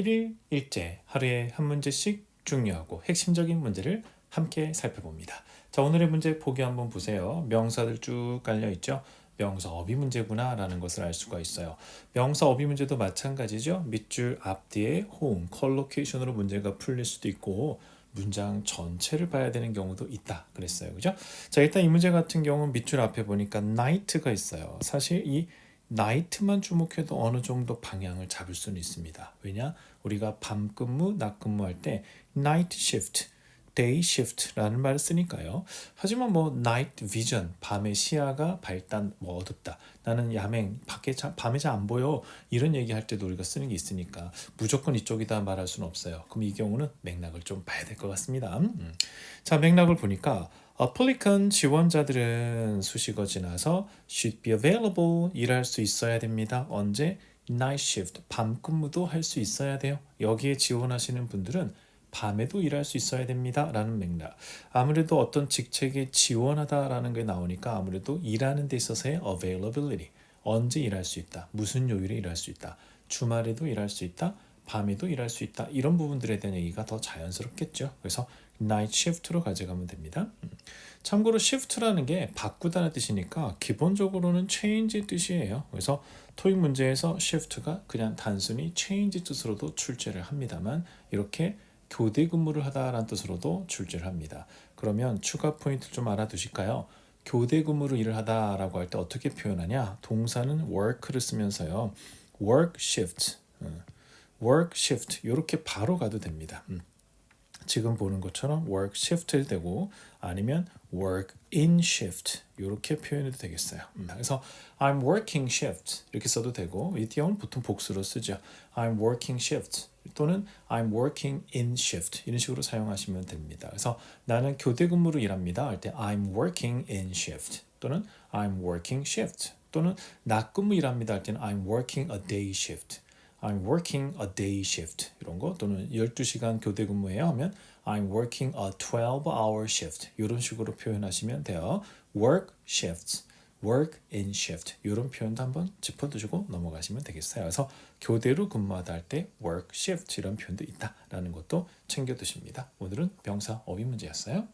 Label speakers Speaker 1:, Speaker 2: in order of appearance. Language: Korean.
Speaker 1: 1일 1제 하루에 한 문제씩 중요하고 핵심적인 문제를 함께 살펴봅니다. 자, 오늘의 문제 보기 한번 보세요. 명사들 쭉 깔려 있죠. 명사 어휘 문제구나 라는 것을 알 수가 있어요. 명사 어휘 문제도 마찬가지죠. 밑줄 앞뒤에 호응, 컬로케이션으로 문제가 풀릴 수도 있고 문장 전체를 봐야 되는 경우도 있다 그랬어요. 그죠? 자, 일단 이 문제 같은 경우는 밑줄 앞에 보니까 night가 있어요. 사실 이 night만 주목해도 어느 정도 방향을 잡을 수는 있습니다. 왜냐? 우리가 밤 근무, 낮 근무할 때 night shift, day shift라는 말을 쓰니까요. 하지만 뭐 night vision, 밤의 시야가 밝다, 뭐 어둡다. 나는 야맹, 밖에 자, 밤에 잘 안 보여. 이런 얘기할 때도 우리가 쓰는 게 있으니까 무조건 이쪽이다 말할 수는 없어요. 그럼 이 경우는 맥락을 좀 봐야 될 것 같습니다. 음. 자, 맥락을 보니까 applicant 지원자들은 수식어 지나서 should be available 일할 수 있어야 됩니다. 언제? night shift 밤 근무도 할 수 있어야 돼요. 여기에 지원하시는 분들은 밤에도 일할 수 있어야 됩니다. 라는 맥락. 아무래도 어떤 직책에 지원하다라는 게 나오니까 아무래도 일하는 데 있어서의 availability. 언제 일할 수 있다. 무슨 요일에 일할 수 있다. 주말에도 일할 수 있다. 밤에도 일할 수 있다. 이런 부분들에 대한 얘기가 더 자연스럽겠죠. 그래서 night shift로 가져가면 됩니다. 음. 참고로 shift라는 게 바꾸다는 뜻이니까 기본적으로는 change 뜻이에요. 그래서 토익 문제에서 shift가 그냥 단순히 change 뜻으로도 출제를 합니다만 이렇게 교대 근무를 하다라는 뜻으로도 출제를 합니다. 그러면 추가 포인트 좀 알아두실까요? 교대 근무로 일을 하다라고 할 때 어떻게 표현하냐? 동사는 work를 쓰면서요. work shift, 음, work shift 이렇게 바로 가도 됩니다. 음. 지금 보는 것처럼 work shift를 되고 아니면 work in shift 이렇게 표현해도 되겠어요. 음, 그래서 I'm working shift 이렇게 써도 되고 이 경우는 보통 복수로 쓰죠. I'm working shift 또는 I'm working in shift 이런 식으로 사용하시면 됩니다. 그래서 나는 교대 근무로 일합니다 할 때 I'm working in shift 또는 I'm working shift 또는 낮 근무 일합니다 할 때는 I'm working a day shift I'm working a day shift 이런 거 또는 12시간 교대 근무해요 하면 I'm working a 12-hour shift 이런 식으로 표현하시면 돼요. work shifts, work in shift 이런 표현도 한번 짚어두시고 넘어가시면 되겠어요. 그래서 교대로 근무하다 할 때 work shift 이런 표현도 있다라는 것도 챙겨두십니다. 오늘은 병사 어휘 문제였어요.